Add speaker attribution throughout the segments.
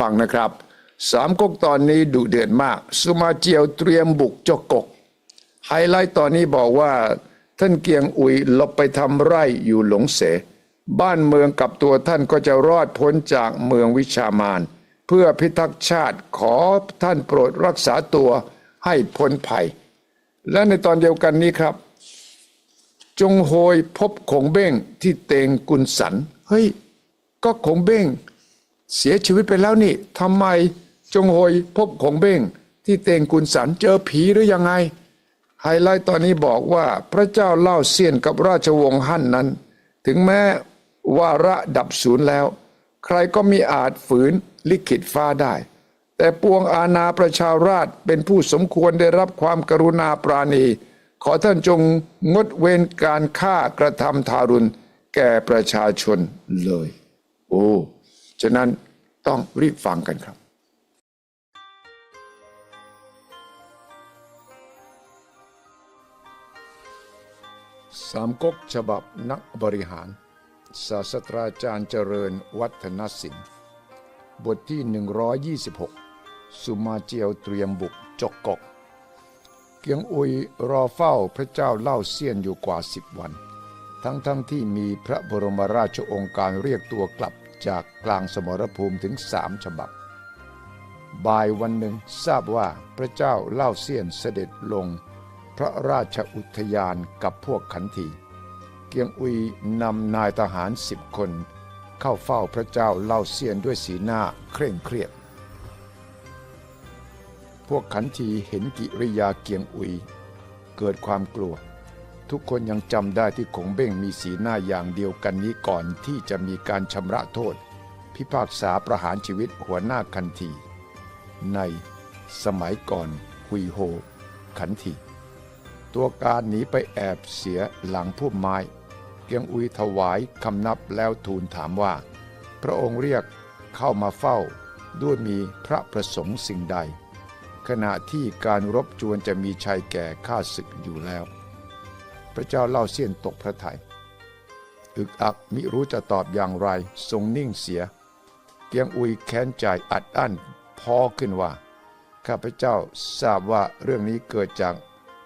Speaker 1: ฟังนะครับ สามก๊กตอนนี้ดุเดือดมาก สุมาเจียวเตรียมบุกจกกก ไฮไลท์ตอนนี้บอกว่า ท่านเกียงอุยหลบไปทำไร่อยู่หลงเส บ้านเมืองกับตัวท่านก็จะรอดพ้นจากเมืองวิชามาน เพื่อพิทักษ์ชาติขอท่านโปรดรักษาตัวให้พ้นภัย และในตอนเดียวกันนี้ครับ จงโฮยพบขงเบ้งที่เตงกุนสัน เฮ้ย ก็ขงเบ้ง เสียชีวิตไปแล้วนี่ทำไมจงโฮยพบขงเบ้งที่เตงกุนสันเจอผีหรือยังไง ไฮไลท์ตอนนี้บอกว่าพระเจ้าเล่าเซียนกับราชวงศ์ฮั่นนั้น ถึงแม้วาระดับศูนย์แล้ว ใครก็มีอาจฝืนลิขิตฟ้าได้ แต่ปวงอาณาประชาราชเป็นผู้สมควรได้รับความกรุณาปราณี ขอท่านจงงดเว้นการฆ่ากระทำทารุณแก่ประชาชนเลย โอ้ ฉะนั้นต้องรีบฟังกันครับสามก๊กฉบับนักบริหาร ศาสตราจารย์เจริญวัฒนศิลป์ บทที่ 126 สุมาเจียวเตรียมบุกจกกก เกียงอุยรอเฝ้าพระเจ้าเล่าเซียนอยู่กว่าสิบวัน ทั้งทั้งที่มีพระบรมราชโองการเรียกตัวกลับ จากกลางสมรภูมิถึงสามฉบับ บ่ายวันหนึ่งทราบว่าพระเจ้าเล่าเซียนเสด็จลง พระราชอุทยานกับพวกขันทีเกียงอุยนำนายทหารสิบคน เข้าเฝ้าพระเจ้าเล่าเซียนด้วยสีหน้าเคร่งเครียด พวกขันทีเห็นกิริยาเกียงอุย เกิดความกลัว ทุกคนยังจำได้ที่ขงเบ้งมีสีหน้าอย่างเดียวกันนี้ก่อนที่จะมีการชำระโทษ พิพากษาประหารชีวิตหัวหน้าขันทีในสมัยก่อนฮุยโฮ ขันทีตัวการหนีไปแอบเสียหลังพุ่มไม้ เกียงอุยถวายคำนับแล้วทูลถามว่า พระองค์เรียกเข้ามาเฝ้าด้วยมีพระประสงค์สิ่งใด ขณะที่การรบจวนจะมีชัยแก่ข้าศึกอยู่แล้ว พระเจ้าเล่าเสี้ยนตกพระทยัยอึกอักมิรู้จะตอบอย่างไรทรงนิ่งเสีย เกียงอุยแค้นใจอัดอั้นพอขึ้นว่า ข้าพเจ้าทราบว่าเรื่องนี้เกิดจาก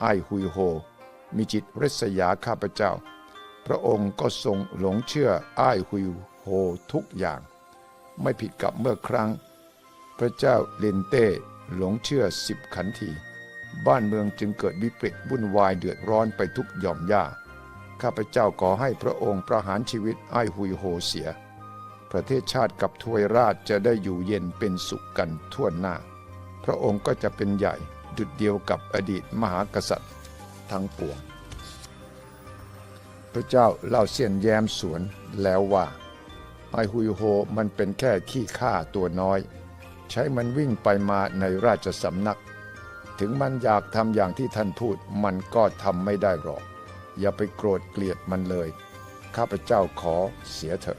Speaker 1: ไอ้ฮุยโฮ มีจิตริษยาข้าพเจ้า พระองค์ก็ทรงหลงเชื่อไอ้ฮุยโฮทุกอย่าง ไม่ผิดกับเมื่อครั้ง พระเจ้าเลนเต้หลงเชื่อสิบขันที บ้านเมืองจึงเกิดวิกฤตวุ่นวายเดือดร้อนไปทุกหย่อมย่า ข้าพเจ้าขอให้พระองค์ประหารชีวิตไอ้ฮุยโฮเสีย ประเทศชาติกับทวยราชจะได้อยู่เย็นเป็นสุขกันทั่วหน้า พระองค์ก็จะเป็นใหญ่ดุดเดียวกับอดีตมหากษัตริย์ทั้งปวง พระเจ้าเล่าเสียนแย้มสวนแล้วว่าไอฮุยโฮมันเป็นแค่ขี้ข้าตัวน้อย ใช้มันวิ่งไปมาในราชสำนัก ถึงมันอยากทำอย่างที่ท่านพูดมันก็ทำไม่ได้หรอก อย่าไปโกรธเกลียดมันเลย ข้าพเจ้าขอเสียเถอะ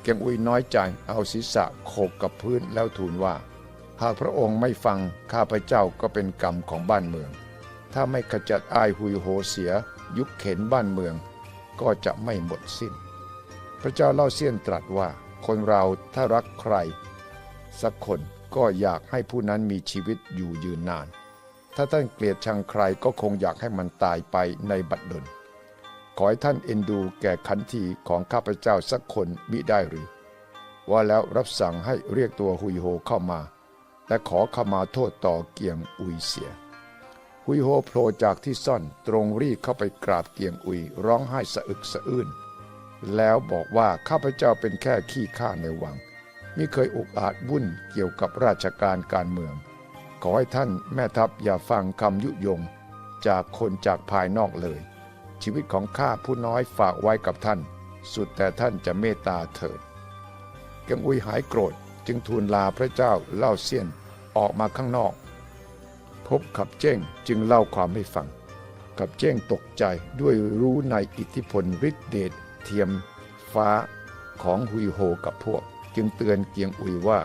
Speaker 1: เกียงอุยน้อยใจเอาศีรษะโขกกับพื้นแล้วทูลว่า หากพระองค์ไม่ฟังข้าพเจ้าก็เป็นกรรมของบ้านเมือง ถ้าไม่ขจัดอายฮุยโฮเสีย ยุคเข็นบ้านเมือง ก็จะไม่หมดสิ้น พระเจ้าเล่าเสี้ยนตรัสว่า คนเราถ้ารักใคร สักคนก็อยากให้ผู้นั้นมีชีวิตอยู่ยืนนาน ถ้าท่านเกลียดชังใครก็คงอยากให้มันตายไปในบัดดลขอให้ท่านเอ็นดูแก่ขันทีของข้าพเจ้าสักคนมิได้หรือ ว่าแล้วรับสั่งให้เรียกตัวฮุยโฮเข้ามา และขอขมาโทษต่อเกียงอุยเสียฮุยโฮโผล่จากที่ซ่อนตรงรีเข้าไปกราบเกียงอุยร้องไห้สะอึกสะอื้นแล้วบอกว่าข้าพเจ้าเป็นแค่ขี้ข้าในวังมิเคยอุกอาจวุ่นเกี่ยวกับราชการการเมือง ขอให้ท่านแม่ทัพอย่าฟังคำยุยง จากคนจากภายนอกเลย ชีวิตของข้าผู้น้อยฝากไว้กับท่าน สุดแต่ท่านจะเมตตาเถิดเกียงอุยหายโกรธจึงทูลลาพระเจ้าเล่าเซียนออกมาข้างนอก พบขับเจ้งจึงเล่าความให้ฟัง ขับเจ้งตกใจด้วยรู้ในอิทธิพลฤทธิเดชเทียมฟ้าของฮุยโฮกับพวก จึงเตือนเกียงอุยว่า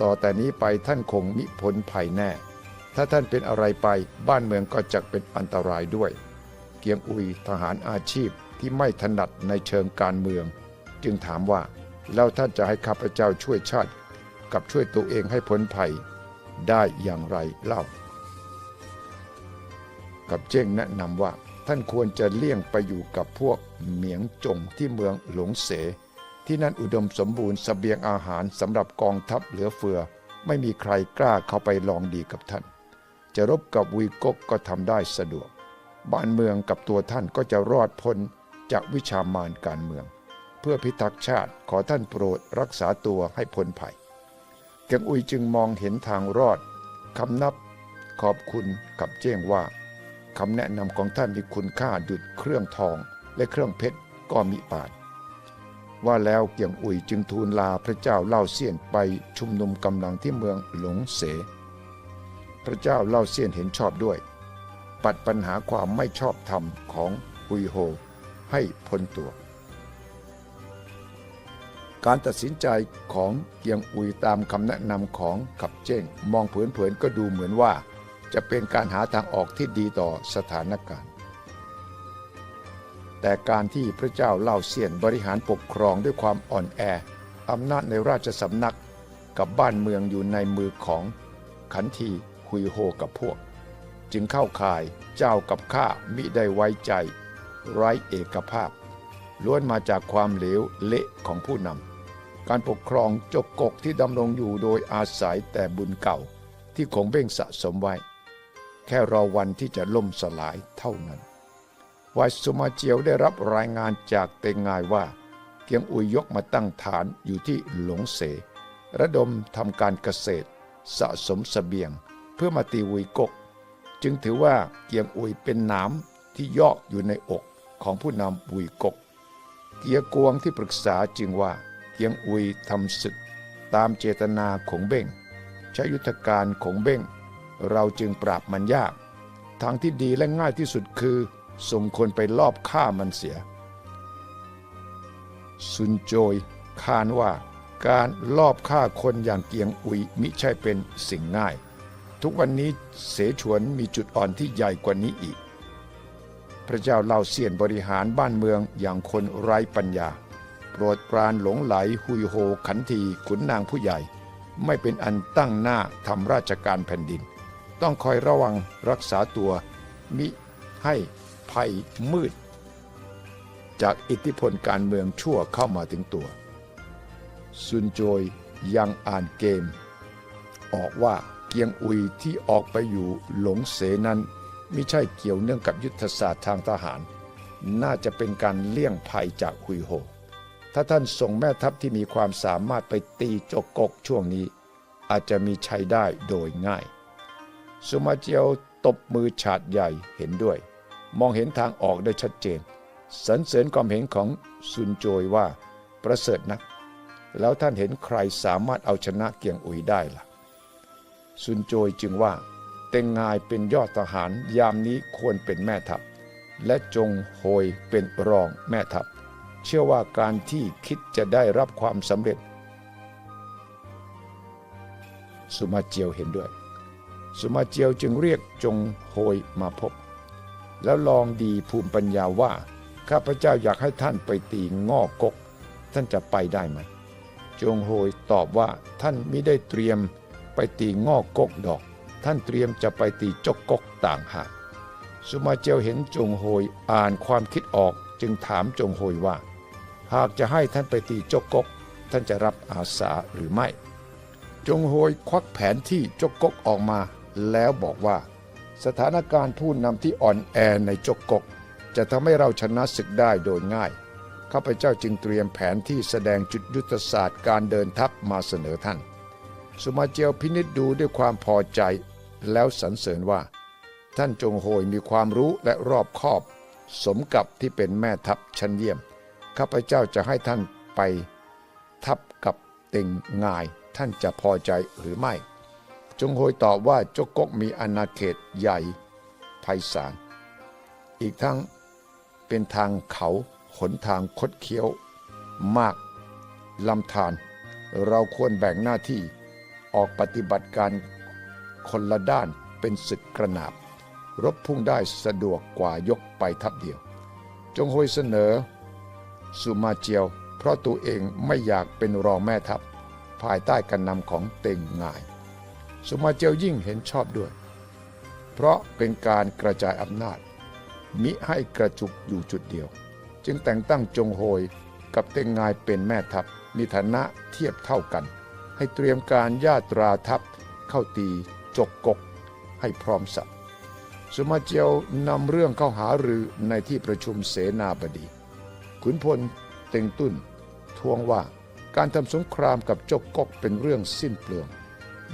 Speaker 1: ต่อแต่นี้ไปท่านคงมิพ้นภัยแน่ ถ้าท่านเป็นอะไรไปบ้านเมืองก็จะเป็นอันตรายด้วย เกียงอุยทหารอาชีพที่ไม่ถนัดในเชิงการเมือง จึงถามว่าแล้วท่านจะให้ข้าพเจ้าช่วยชาติ กับช่วยตัวเองให้พ้นภัย ได้อย่างไรเล่า กับเจ้งแนะนำว่าท่านควรจะเลี่ยงไปอยู่กับพวกเหมียงจงที่เมืองหลงเส ที่นั่นอุดมสมบูรณ์สเสบียงอาหารสำหรับกองทัพเหลือเฟือ ไม่มีใครกล้าเข้าไปลองดีกับท่าน จะรบกับวีกกก็ทำได้สะดวก บ้านเมืองกับตัวท่านก็จะรอดพ้นจากวิชามารการเมือง เพื่อพิทักษ์ชาติขอท่านโปรดรักษาตัวให้พ้นภัยเกียงอุยจึงมองเห็นทางรอดคำนับขอบคุณกับเจ้งว่าคำแนะนำของท่านมีคุณค่าดุดเครื่องทองและเครื่องเพชรก็มิปาน ว่าแล้วเกียงอุ่ยจึงทูลลาพระเจ้าเล่าเซียนไปชุมนุมกำลังที่เมืองหลงเส พระเจ้าเล่าเซียนเห็นชอบด้วย ปัดปัญหาความไม่ชอบธรรมของอุยโฮให้พ้นตัว การตัดสินใจของเกียงอุยตามคำแนะนำของขับเจ้ง มองเผินๆก็ดูเหมือนว่า จะเป็นการหาทางออกที่ดีต่อสถานการณ์ แต่การที่พระเจ้าเล่าเซียนบริหารปกครองด้วยความอ่อนแออำนาจในราชสำนักกับบ้านเมืองอยู่ในมือของขันทีคุยโฮกับพวก จึงเข้าข่ายเจ้ากับข้ามิได้ไว้ใจ ไร้เอกภาพ ล้วนมาจากความเหลวเละของผู้นำการปกครองจกกกที่ดำรงอยู่โดยอาศัยแต่บุญเก่าที่คงเบ่งสะสมไว้ แค่รอวันที่จะล่มสลายเท่านั้น วายสุมาเจียวได้รับรายงานจากเตงงายว่า เกียงอุยยกมาตั้งฐานอยู่ที่หลงเส ระดมทำการเกษตร สะสมสเสบียง เพื่อมาตีวุยกก จึงถือว่าเกียงอุยเป็นหนามที่ยอกอยู่ในอกของผู้นำวุยกก เกียกวงที่ปรึกษาจึงว่าเกียงอุยทำศึก ตามเจตนาของเบ้งใช้ยุทธการของเบ้งเราจึงปราบมันยาก ทางที่ดีและง่ายที่สุดคือ ส่งคนไปลอบฆ่ามันเสีย ซุนโจยคานว่าการลอบฆ่าคนอย่างเกียงอุยมิใช่เป็นสิ่งง่าย ทุกวันนี้เสฉวนมีจุดอ่อนที่ใหญ่กว่านี้อีก พระเจ้าเล่าเสียนบริหารบ้านเมืองอย่างคนไร้ปัญญา โปรดปรานหลงไหลหุยโฮขันทีขุนนางผู้ใหญ่ ไม่เป็นอันตั้งหน้าทำราชการแผ่นดิน ต้องคอยระวังรักษาตัวมิให้ ภัยมืด จากอิทธิพลการเมืองชั่วเข้ามาถึงตัว ซุนโจยยังอ่านเกม ออกว่าเกียงอุยที่ออกไปอยู่หลงเสนั้นไม่ใช่เกี่ยวเนื่องกับยุทธศาสตร์ทางทหาร น่าจะเป็นการเลี่ยงภัยจากหุยโฮถ้าท่านส่งแม่ทัพที่มีความสามารถไปตีจกกกช่วงนี้ อาจจะมีชัยได้โดยง่าย สุมาเจียวตบมือฉาดใหญ่เห็นด้วย มองเห็นทางออกได้ชัดเจนสรรเสริญความเห็นของซุนโจยว่าประเสริฐนัก แล้วท่านเห็นใครสามารถเอาชนะเกียงอุยได้ล่ะซุนโจยจึงว่า เต็งงายเป็นยอดทหารยามนี้ควรเป็นแม่ทัพ และจงโฮยเป็นรองแม่ทัพ เชื่อว่าการที่คิดจะได้รับความสำเร็จ สุมาเจียวเห็นด้วย สุมาเจียวจึงเรียกจงโฮยมาพบ แล้วลองดีภูมิปัญญาว่า ข้าพเจ้าอยากให้ท่านไปตีงอกกก ท่านจะไปได้ไหมจงโฮยตอบว่าท่านไม่ได้เตรียมไปตีงอกกกดอก ท่านเตรียมจะไปตีจกกกต่างหากสุมาเจียวเห็นจงโฮยอ่านความคิดออกจึงถามจงโฮยว่า หากจะให้ท่านไปตีจกกก ท่านจะรับอาสาหรือไม่ จงโฮยควักแผนที่จกกกออกมา แล้วบอกว่า สถานการณ์ผู้นำที่อ่อนแอในจกกก จะทำให้เราชนะศึกได้โดยง่าย ข้าพเจ้าจึงเตรียมแผนที่แสดงจุดยุทธศาสตร์การเดินทัพมาเสนอท่าน สุมาเจียวพินิจดูด้วยความพอใจแล้วสรรเสริญว่า ท่านจงโฮยมีความรู้และรอบคอบ สมกับที่เป็นแม่ทัพชั้นเยี่ยม ข้าพเจ้าจะให้ท่านไปทับกับเต็งงายท่านจะพอใจหรือไม่ จงโฮยตอบว่าจกกมีอาณาเขตใหญ่ไพศาล อีกทั้งเป็นทางเขาหนทางคดเคี้ยว มากลำธารเราควรแบ่งหน้าที่ออกปฏิบัติการคนละด้านเป็นศึกกระนาบ รบพุ่งได้สะดวกกว่ายกไปทัพเดียว จงโฮยเสนอ สุมาเจียว เพราะตัวเองไม่อยากเป็นรองแม่ทัพ ภายใต้การนำของเต็งง่าย สุมาเจียวยิ่งเห็นชอบด้วย เพราะเป็นการกระจายอำนาจ มิให้กระจุกอยู่จุดเดียว จึงแต่งตั้งจงโฮยกับเต็งงายเป็นแม่ทัพมีฐานะเทียบเท่ากัน ให้เตรียมการญาตราทัพเข้าตีจกกก ให้พร้อมสับสุมาเจียวนำเรื่องเข้าหารือในที่ประชุมเสนาบดี ขุนพลเต็งตุ้นทวงว่าการทำสงครามกับจกกกเป็นเรื่องสิ้นเปลือง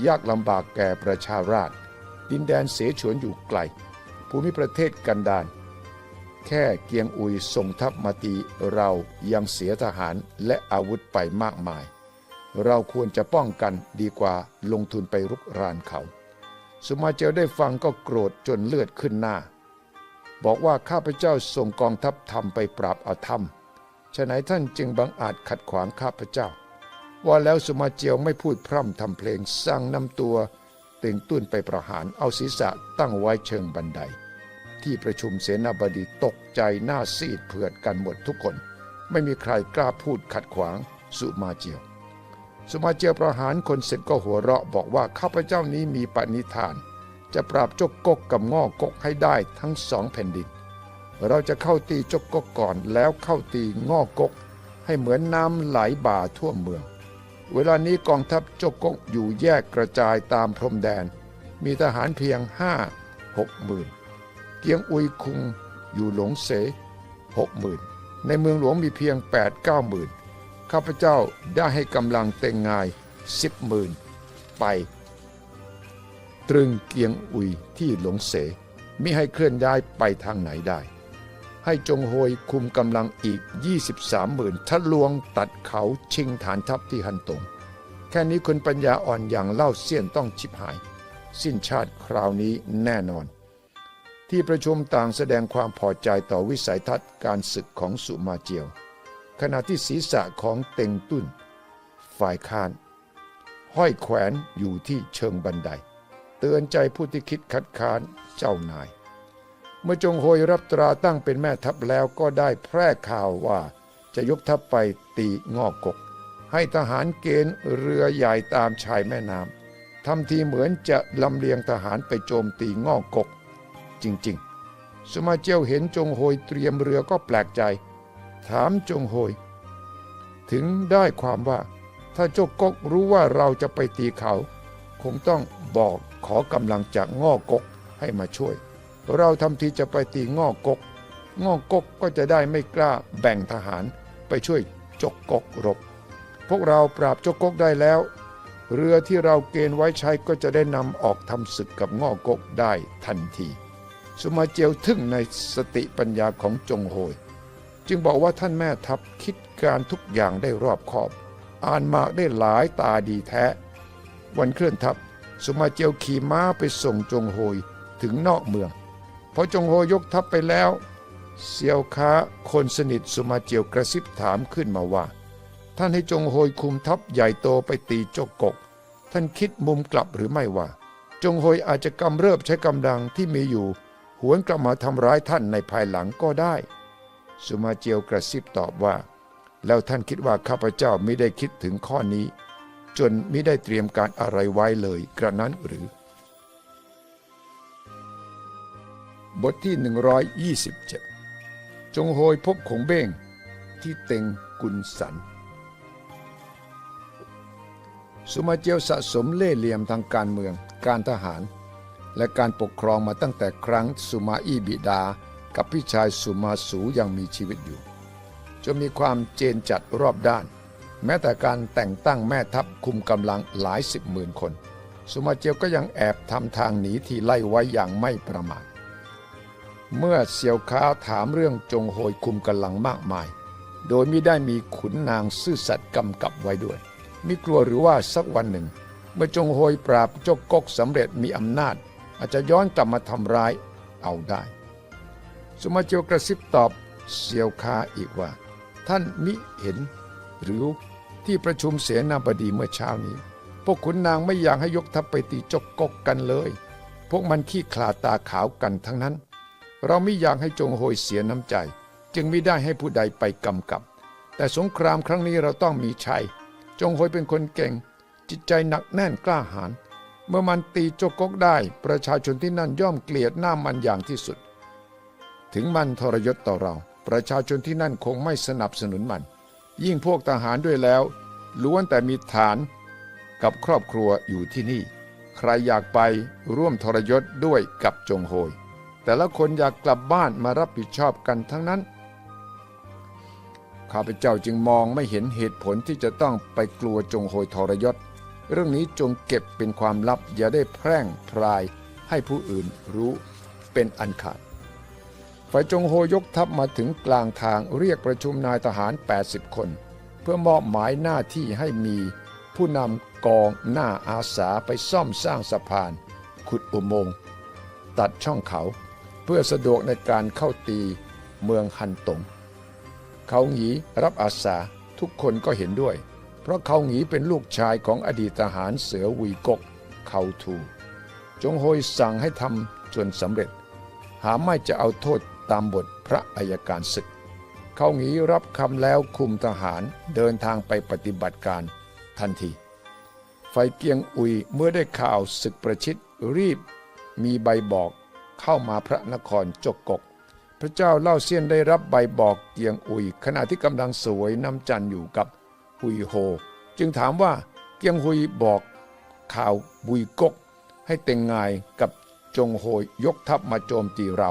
Speaker 1: ยากลำบากแก่ประชาราษฎร์ดินแดนเสฉวนอยู่ไกล ภูมิประเทศกันดารแค่เกียงอุยส่งทัพมาตีเรายังเสียทหารและอาวุธไปมากมาย เราควรจะป้องกันดีกว่าลงทุนไปรุกรานเขา สุมาเจลได้ฟังก็โกรธจนเลือดขึ้นหน้า บอกว่าข้าพเจ้าส่งกองทัพธรรมไปปราบอาธรรมฉะไหนท่านจึงบังอาจขัดขวางข้าพเจ้า ว่าแล้วสุมาเจียวไม่พูดพร่ำทำเพลงสั่งนำตัวเต่งตุ้นไปประหารเอาศีรษะตั้งไว้เชิงบันได ที่ประชุมเสนาบดีตกใจหน้าซีดเผือดกันหมดทุกคน ไม่มีใครกล้าพูดขัดขวางสุมาเจียว สุมาเจียวประหารคนเสร็จก็หัวเราะบอกว่าข้าพเจ้านี้มีปณิธาน จะปราบจกกกกับง่อกกให้ได้ทั้งสองแผ่นดิน เราจะเข้าตีจกกกก่อนแล้วเข้าตีง่อกก ให้เหมือนน้ำไหลบ่าทั่วเมือง เวลานี้กองทัพโจกกอยู่แยกกระจายตามพรมแดน มีทหารเพียงห้าหกหมื่นเกียงอุยคุงอยู่หลงเสหกหมื่นในเมืองหลวงมีเพียง8ปดเก้าหมื่นข้าพเจ้าได้ให้กำลังเต็งงายสิบหมื่นไป ตรึงเกียงอุยที่หลงเสมิให้เคลื่อนย้ายไปทางไหนได้ ให้จงโฮยคุมกำลังอีก 23หมื่นทะลวงตัดเขาชิงฐานทัพที่ฮันตง แค่นี้คนปัญญาอ่อนอย่างเล่าเสี้ยนต้องชิบหาย สิ้นชาติคราวนี้แน่นอน ที่ประชุมต่างแสดงความพอใจต่อวิสัยทัศน์การศึกของสุมาเจียว ขณะที่ศีรษะของเต็งตุ้น ฝ่ายค้าน ห้อยแขวนอยู่ที่เชิงบันได เตือนใจผู้ที่คิดคัดค้านเจ้านาย เมื่อจงโฮยรับตราตั้งเป็นแม่ทัพแล้วก็ได้แพร่ข่าวว่าจะยกทัพไปตีงอกก ให้ทหารเกณฑ์เรือใหญ่ตามชายแม่น้ำทำทีเหมือนจะลำเลียงทหารไปโจมตีงอกกก จริงๆ สมาเจียวเห็นจงโฮยเตรียมเรือก็แปลกใจ ถามจงโฮย ถึงได้ความว่าถ้าเจ้ากกรู้ว่าเราจะไปตีเขา คงต้องบอกขอกำลังจากง่อกกให้มาช่วย เราทำทีจะไปตีง่อกก ง่อกกก็จะได้ไม่กล้าแบ่งทหารไปช่วยจกกกรบ พวกเราปราบจกกกได้แล้ว เรือที่เราเกณฑ์ไว้ใช้ก็จะได้นำออกทำศึกกับง่อกกได้ทันที สุมาเจียวทึ่งในสติปัญญาของจงโฮยจึงบอกว่าท่านแม่ทัพคิดการทุกอย่างได้รอบคอบ อ่านมากได้หลายตาดีแท้ วันเคลื่อนทัพ สุมาเจียวขี่ม้าไปส่งจงโฮยถึงนอกเมือง พอจงโฮยกทัพไปแล้วเซียวค้าคนสนิทสุมาเจียวกระซิบถามขึ้นมาว่า ท่านให้จงโฮยคุมทัพใหญ่โตไปตีโจกกก ท่านคิดมุมกลับหรือไม่ว่า จงโฮยอาจจะกำเริบใช้กำลังที่มีอยู่ หวนกลับมาทำร้ายท่านในภายหลังก็ได้ สุมาเจียวกระซิบตอบว่า แล้วท่านคิดว่าข้าพเจ้าไม่ได้คิดถึงข้อนี้ จนไม่ได้เตรียมการอะไรไว้เลยกระนั้นหรือ บทที่ 127 จงโฮยพบขงเบ้งที่เต็งกุนสัน สุมาเจียวสะสมเล่เหลี่ยมทางการเมือง การทหาร และการปกครองมาตั้งแต่ครั้งสุมาอี้บิดา กับพี่ชายสุมาสูยังมีชีวิตอยู่ จนมีความเจนจัดรอบด้าน แม้แต่การแต่งตั้งแม่ทัพคุมกำลังหลายสิบหมื่นคน สุมาเจียวก็ยังแอบทำทางหนีที่ไล่ไว้อย่างไม่ประมาท เมื่อเซียวค้าถามเรื่องจงโฮยคุมกำลังมากมาย โดยไม่ได้มีขุนนางซื่อสัตย์กำกับไว้ด้วยมิกลัวหรือว่าสักวันหนึ่ง เมื่อจงโฮยปราบเจกกกสำเร็จมีอำนาจ อาจจะย้อนกลับมาทำร้ายเอาได้ สมาเจียวกระซิบตอบเซียวค้าอีกว่า ท่านมิเห็น หรือที่ประชุมเสนาบดีเมื่อเช้านี้ พวกขุนนางไม่อยากให้ยกทัพไปตีจกกกกันเลย พวกมันขี้ขลาตาขาวกันทั้งนั้น เราไม่อยากให้จงโฮยเสียน้ำใจ จึงไม่ได้ให้ผู้ใดไปกำกับ แต่สงครามครั้งนี้เราต้องมีชัย จงโฮยเป็นคนเก่ง จิตใจหนักแน่นกล้าหาญเมื่อมันตีโจกกได้ ประชาชนที่นั่นย่อมเกลียดหน้ามันอย่างที่สุด ถึงมันทรยศต่อเรา ประชาชนที่นั่นคงไม่สนับสนุนมัน ยิ่งพวกทหารด้วยแล้ว ล้วนแต่มีฐานกับครอบครัวอยู่ที่นี่ ใครอยากไปร่วมทรยศด้วยกับจงโฮย แต่ละคนอยากกลับบ้านมารับผิดชอบกันทั้งนั้น ข้าพเจ้าจึงมองไม่เห็นเหตุผลที่จะต้องไปกลัวจงโฮยทรยศ เรื่องนี้จงเก็บเป็นความลับอย่าได้แพร่งพรายให้ผู้อื่นรู้เป็นอันขาด ฝ่ายจงโฮยกทัพมาถึงกลางทางเรียกประชุมนายทหาร 80 คน เพื่อมอบหมายหน้าที่ให้มีผู้นำกองหน้าอาสาไปซ่อมสร้างสะพาน ขุดอุโมงค์ตัดช่องเขา เพื่อสะดวกในการเข้าตีเมืองฮันตง เขาหงีรับอาสาทุกคนก็เห็นด้วย เพราะเขาหงีเป็นลูกชายของอดีตทหารเสือวีกกเขาทู จงโฮยสั่งให้ทำจนสำเร็จ หาไม่จะเอาโทษตามบทพระอัยการศึก เขาหงีรับคำแล้วคุมทหารเดินทางไปปฏิบัติการทันที ไฟเกียงอุยเมื่อได้ข่าวศึกประชิดรีบมีใบบอก เข้ามาพระนครจกกก พระเจ้าเล่าเซียนได้รับใบบอกเกียงอุย ขณะที่กำลังสวยน้ำจันอยู่กับฮุยโฮ จึงถามว่าเกียงฮุยบอกข่าวบุยกก ให้เต็งงายกับจงโฮยยกทัพมาโจมตีเรา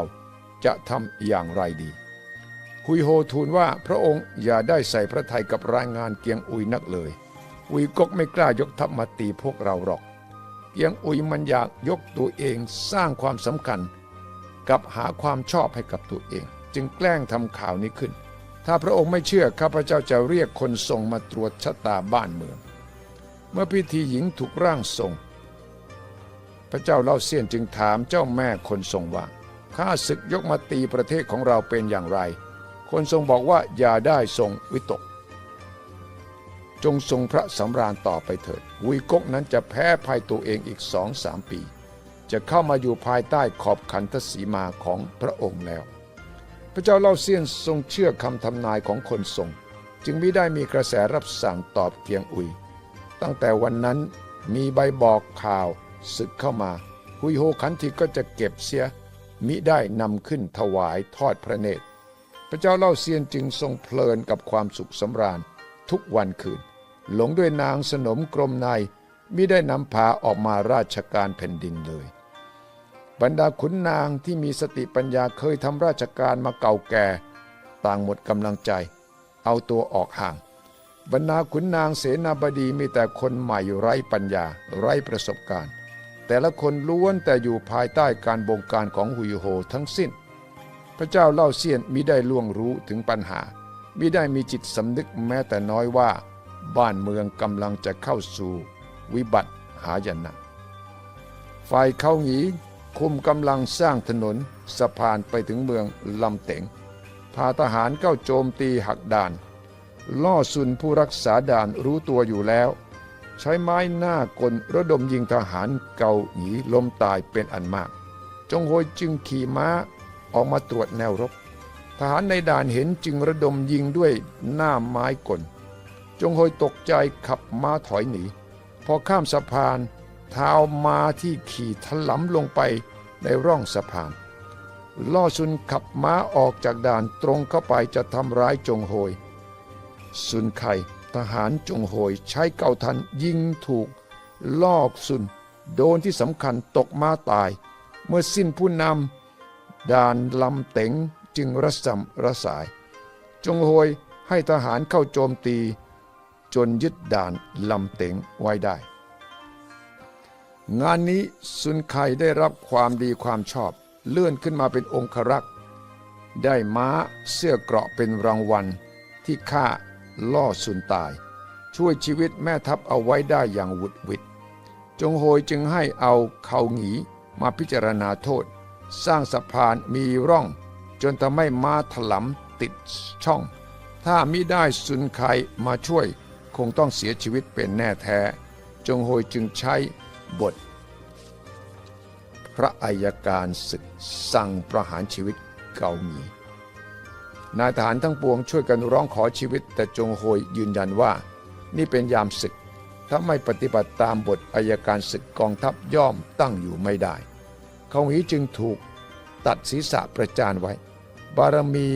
Speaker 1: จะทำอย่างไรดีฮุยโฮทูลว่าพระองค์อย่าได้ใส่พระทัยกับรายงานเกียงอุยนักเลยอุยกกไม่กล้ายกทัพมาตีพวกเราหรอก เกียงอุยมันอยากยกตัวเองสร้างความสำคัญ กับหาความชอบให้กับตัวเอง จึงแกล้งทำข่าวนี้ขึ้น ถ้าพระองค์ไม่เชื่อข้าพเจ้าจะเรียกคนทรงมาตรวจชะตาบ้านเมือง เมื่อพิธีหญิงถูกร่างทรง พระเจ้าเล่าเซียนจึงถามเจ้าแม่คนทรงว่าข้าศึกยกมาตีประเทศของเราเป็นอย่างไร คนทรงบอกว่าอย่าได้ทรงวิตก จงทรงพระสำราญต่อไปเถิดวุยกกนั้นจะแพ้ภัยตัวเองอีกสองสามปี จะเข้ามาอยู่ภายใต้ขอบขันทศีมาของพระองค์แล้ว พระเจ้าเล่าเซียนทรงเชื่อคำทำนายของคนทรง จึงไม่ได้มีกระแสรับสั่งตอบเกียงอุย ตั้งแต่วันนั้นมีใบบอกข่าวศึกเข้ามาฮุยโฮขันทีก็จะเก็บเสีย มิได้นำขึ้นถวายทอดพระเนตร พระเจ้าเล่าเซียนจึงทรงเพลินกับความสุขสำราญทุกวันคืน หลงด้วยนางสนมกรมในมิได้นำพาออกมาราชการแผ่นดินเลย บรรดาขุนนางที่มีสติปัญญาเคยทำราชการมาเก่าแก่ ต่างหมดกำลังใจ เอาตัวออกห่าง บรรดาขุนนางเสนาบดีมีแต่คนใหม่ไร้ปัญญาไร้ประสบการณ์ แต่ละคนล้วนแต่อยู่ภายใต้การบงการของฮุยโฮทั้งสิ้น พระเจ้าเล่าเซียนมิได้ล่วงรู้ถึงปัญหามิได้มีจิตสำนึกแม้แต่น้อยว่า บ้านเมืองกำลังจะเข้าสู่วิบัติหายนะฝ่ายเขาหงีคุมกำลังสร้างถนนสะพานไปถึงเมืองลำเต็งพาทหารเข้าโจมตีหักด่าน ล่อสุนผู้รักษาด่านรู้ตัวอยู่แล้ว ใช้ไม้หน้ากลระดมยิงทหารเกาหนีล้มตายเป็นอันมาก จงโฮยจึงขี่ม้าออกมาตรวจแนวรบ ทหารในด่านเห็นจึงระดมยิงด้วยหน้าไม้กล จงโฮยตกใจขับม้าถอยหนี พอข้ามสะพาน เท้าม้าที่ขี่ถลำลงไปในร่องสะพาน ล่อซุนขับม้าออกจากด่านตรงเข้าไปจะทำร้ายจงโฮย ซุนไข่ทหารจงโหยใช้เก่าทันยิงถูก ลอกซุน โดนที่สำคัญตกมาตาย เมื่อสิ้นผู้นำด่านลำเต๋งจึงระสำระสาย จงโหยให้ทหารเข้าโจมตี จนยึดด่านลำเต๋งไว้ได้ งานนี้ซุนไข่ได้รับความดีความชอบ เลื่อนขึ้นมาเป็นองครักษ์ได้ม้าเสื้อเกราะเป็นรางวัลที่ฆ่าล่อสุนตาย ช่วยชีวิตแม่ทัพเอาไว้ได้อย่างวุดวิดจงโฮยจึงให้เอาเขาหงีมาพิจารณาโทษ สร้างสะพานมีร่อง จนทำให้ม้าถลำติดช่อง ถ้ามิได้สุนไคมาช่วย คงต้องเสียชีวิตเป็นแน่แท้ จงโฮยจึงใช้บท พระอัยการศึกสั่งประหารชีวิตเกาหมี นายทหารทั้งปวงช่วยกันร้องขอชีวิต แต่จงโฮยยืนยันว่า นี่เป็นยามศึก ถ้าไม่ปฏิบัติตามบทอายการศึกกองทัพย่อมตั้งอยู่ไม่ได้ เขาหีจึงถูกตัดศีรษะประจานไว้ บารมี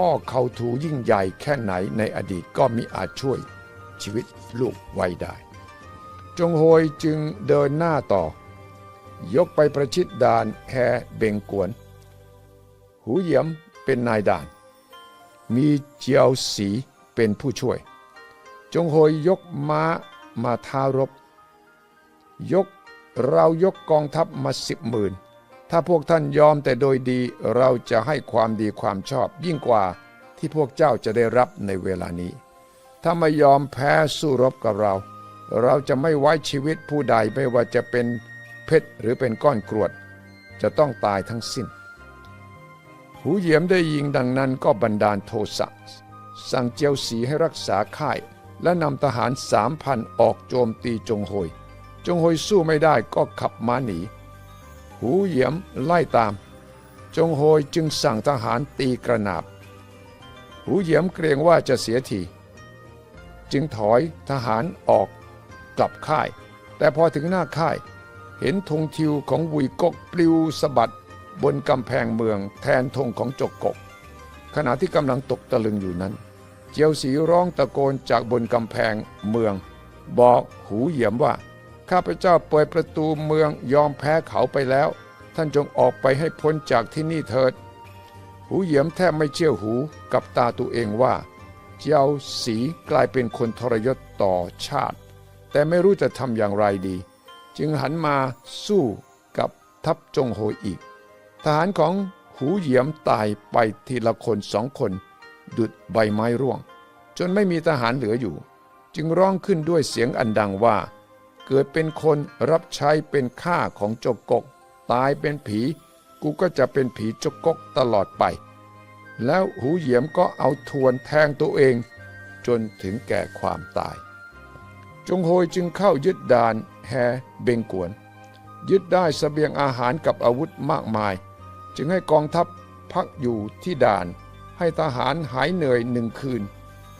Speaker 1: พ่อเขาถูยิ่งใหญ่แค่ไหนในอดีตก็มิอาจช่วยชีวิตลูกไว้ได้ จงโฮยจึงเดินหน้าต่อ ยกไปประชิดด่านแฮเบงกวน หูเหยียมเป็นนายด่าน มีเจียวสีเป็นผู้ช่วย จงโฮยยกม้ามาท้ารบ ยกเรายกกองทัพมาสิบหมื่น ถ้าพวกท่านยอมแต่โดยดีเราจะให้ความดีความชอบ ยิ่งกว่าที่พวกเจ้าจะได้รับในเวลานี้ ถ้าไม่ยอมแพ้สู้รบกับเรา เราจะไม่ไว้ชีวิตผู้ใดไม่ว่าจะเป็นเพชรหรือเป็นก้อนกรวด จะต้องตายทั้งสิ้น หูเหยียมได้ยิงดังนั้นก็บันดาลโทสะสั่งเจียวสีให้รักษาค่าย และนำทหารสามพันออกโจมตีจงโฮยจงโฮยสู้ไม่ได้ก็ขับม้าหนี หูเหยียมไล่ตาม จงโฮยจึงสั่งทหารตีกระนาบ หูเหยียมเกรงว่าจะเสียที จึงถอยทหารออกกลับค่าย แต่พอถึงหน้าค่าย เห็นธงทิวของวุยกกปลิวสะบัดบนกำแพงเมืองแทนธงของจกกก ขณะที่กำลังตกตะลึงอยู่นั้น เจียวสีร้องตะโกนจากบนกำแพงเมือง บอกหูเหยียมว่า ข้าพเจ้าเปิดประตูเมืองยอมแพ้เขาไปแล้ว ท่านจงออกไปให้พ้นจากที่นี่เถิด หูเหยียมแทบไม่เชื่อหูกับตาตัวเองว่า เจียวสีกลายเป็นคนทรยศต่อชาติ แต่ไม่รู้จะทำอย่างไรดี จึงหันมาสู้กับทัพจงโฮอีก ทหารของหูเหยียมตายไปทีละคนสองคน ดุดใบไม้ร่วง จนไม่มีทหารเหลืออยู่ จึงร้องขึ้นด้วยเสียงอันดังว่า เกิดเป็นคนรับใช้เป็นข้าของจกกก ตายเป็นผี กูก็จะเป็นผีจกกกตลอดไป แล้วหูเหยียมก็เอาทวนแทงตัวเอง จนถึงแก่ความตาย จงโฮยจึงเข้ายึดด่านแฮเบงกวน ยึดได้สเสบียงอาหารกับอาวุธมากมาย จึงให้กองทัพพักอยู่ที่ด่าน ให้ทหารหายเหนื่อยหนึ่งคืน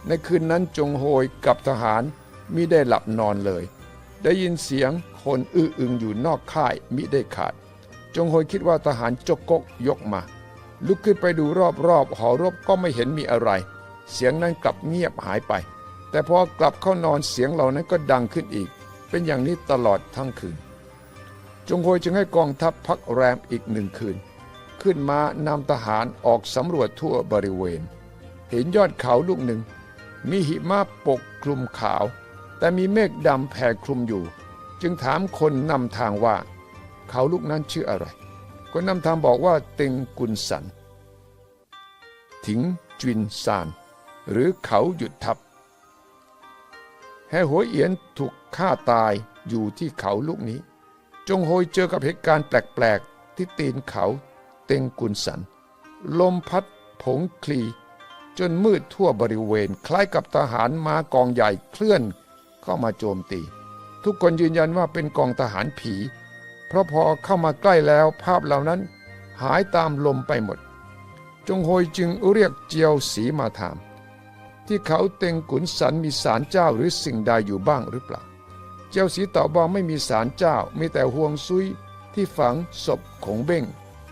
Speaker 1: ในคืนนั้นจงโฮยกับทหารมิได้หลับนอนเลย ได้ยินเสียงคนอื้ออึงอยู่นอกค่ายมิได้ขาด จงโฮยคิดว่าทหารจกกกยกมา ลุกขึ้นไปดูรอบๆหอรบก็ไม่เห็นมีอะไร เสียงนั้นกลับเงียบหายไป แต่พอกลับเข้านอนเสียงเหล่านั้นก็ดังขึ้นอีก เป็นอย่างนี้ตลอดทั้งคืน จงโฮยจึงให้กองทัพพักแรมอีกหนึ่งคืน ขึ้นมานำทหารออกสำรวจทั่วบริเวณ เห็นยอดเขาลูกหนึ่ง มีหิมะปกคลุมขาว แต่มีเมฆดำแผ่คลุมอยู่ จึงถามคนนำทางว่า เขาลูกนั้นชื่ออะไร คนนำทางบอกว่าเต็งกุนสัน ถิงจินซาน หรือเขาหยุดทับแห่หัวเอียนถูกฆ่าตายอยู่ที่เขาลูกนี้ จงโฮยเจอกับเหตุการณ์แปลกๆ ที่ตีนเขาเต็งกุนสัน ลมพัดผงคลี จนมืดทั่วบริเวณ คล้ายกับทหารมากองใหญ่เคลื่อน เข้ามาโจมตี ทุกคนยืนยันว่าเป็นกองทหารผี เพราะพอเข้ามาใกล้แล้วภาพเหล่านั้นหายตามลมไปหมด จงโฮยจึงเรียกเจียวสีมาถาม ที่เขาเต็งกุนสันมีศาลเจ้าหรือสิ่งใดอยู่บ้างหรือเปล่า เจียวสีตอบว่าไม่มีศาลเจ้ามีแต่ห่วงซุยที่ฝังศพของเบ้ง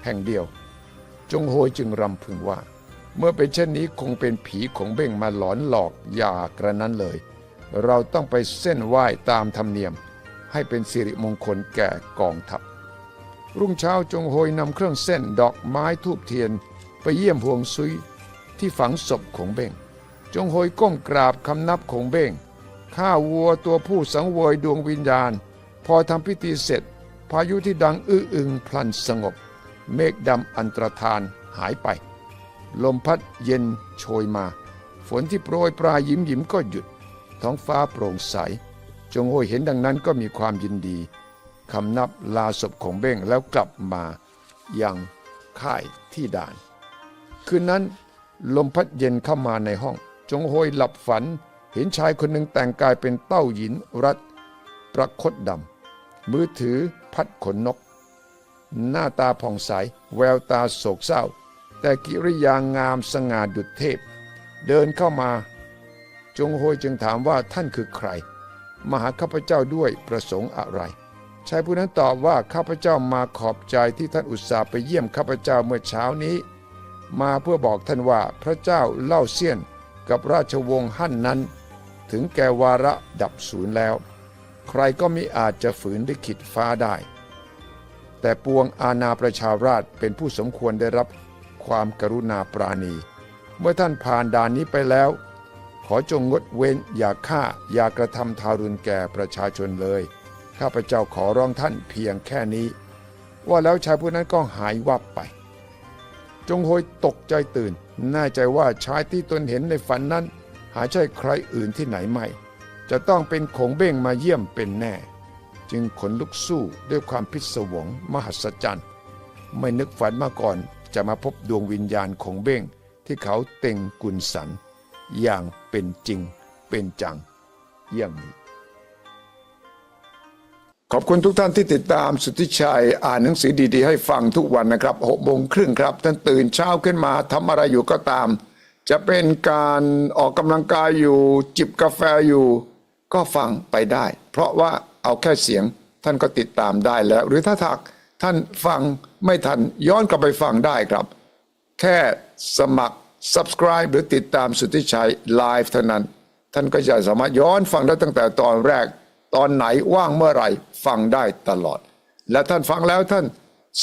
Speaker 1: แห่งเดียว จงโฮยจึงรำพึงว่า เมื่อเป็นเช่นนี้คงเป็นผีของเบ้งมาหลอนหลอกอย่ากระนั้นเลย เราต้องไปเส้นไหว้ตามธรรมเนียม ให้เป็นสิริมงคลแก่กองทัพ รุ่งเช้าจงโฮยนำเครื่องเส้นดอกไม้ทูบเทียน ไปเยี่ยมห่วงซุยที่ฝังศพของเบ้ง จงโฮยก้มกราบคำนับของเบ้งข้าวัวตัวผู้สังเวยดวงวิญญาณ พอทำพิธีเสร็จ พายุที่ดังอื้ออึงพลันสงบ เมฆดำอันตรธานหายไป ลมพัดเย็นโชยมา ฝนที่โปรยปลายยิ้มยิ้มก็หยุด ท้องฟ้าโปร่งใส จงโฮยเห็นดังนั้นก็มีความยินดีคำนับลาศพของเบ้งแล้วกลับมายังค่ายที่ด่าน คืนนั้นลมพัดเย็นเข้ามาในห้อง จงโฮยหลับฝัน เห็นชายคนหนึ่งแต่งกายเป็นเต้าหยินรัดประคตดำมือถือพัดขนนก หน้าตาผ่องใส แววตาโศกเศร้า แต่กิริยางามสง่าดุจเทพ เดินเข้ามา จงโฮยจึงถามว่าท่านคือใคร มาหาข้าพเจ้าด้วยประสงค์อะไรชายผู้นั้นตอบว่าข้าพเจ้ามาขอบใจที่ท่านอุตส่าห์ไปเยี่ยมข้าพเจ้าเมื่อเช้านี้ มาเพื่อบอกท่านว่าพระเจ้าเล่าเซียนกับราชวงศ์ฮั่นนั้น ถึงแก่วาระดับศูนย์แล้ว ใครก็มิอาจจะฝืนลิขิตฟ้าได้ แต่ปวงอาณาประชาราชเป็นผู้สมควรได้รับความกรุณาปราณี เมื่อท่านผ่านด่านนี้ไปแล้ว ขอจงงดเว้นอย่าฆ่าอย่ากระทำทารุณแก่ประชาชนเลย ข้าพเจ้าขอร้องท่านเพียงแค่นี้ ว่าแล้วชายผู้นั้นก็หายวับไป จงโฮยตกใจตื่นแน่ใจว่าชายที่ตนเห็นในฝันนั้น หาใช่ใครอื่นที่ไหนไม่ จะต้องเป็นขงเบ้งมาเยี่ยมเป็นแน่ จึงขนลุกสู้ด้วยความพิศวงมหัศจรรย์ไม่นึกฝันมาก่อนจะมาพบดวงวิญญาณของเบ้งที่เขาเต็งกุลสัน อย่างเป็นจริงเป็นจังเยี่ยมนี้ ขอบคุณทุกท่านที่ติดตามสุทธิชัยอ่านหนังสือดีๆ ให้ฟังทุกวันนะครับหกโมงครึ่งครับ ท่านตื่นเช้าขึ้นมาทำอะไรอยู่ก็ตาม จะเป็นการออกกำลังกายอยู่ จิบกาแฟอยู่ ก็ฟังไปได้ เพราะว่าเอาแค่เสียงท่านก็ติดตามได้แล้ว หรือถ้าถักท่านฟังไม่ทันย้อนกลับไปฟังได้ครับ แค่สมัคร subscribe หรือติดตามสุทธิชัยไลฟ์เท่านั้น ท่านก็จะสามารถย้อนฟังได้ตั้งแต่ตอนแรก ตอนไหนว่างเมื่อไหร่ ฟังได้ตลอด และท่านฟังแล้วท่าน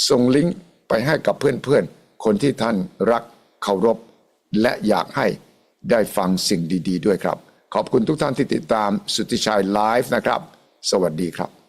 Speaker 1: ส่งลิงก์ไปให้กับเพื่อนๆ คนที่ท่านรักเคารพ และอยากให้ได้ฟังสิ่งดี ๆ ด้วยครับ ขอบคุณทุกท่านที่ติดตามสุทธิชัยไลฟ์นะครับ สวัสดีครับ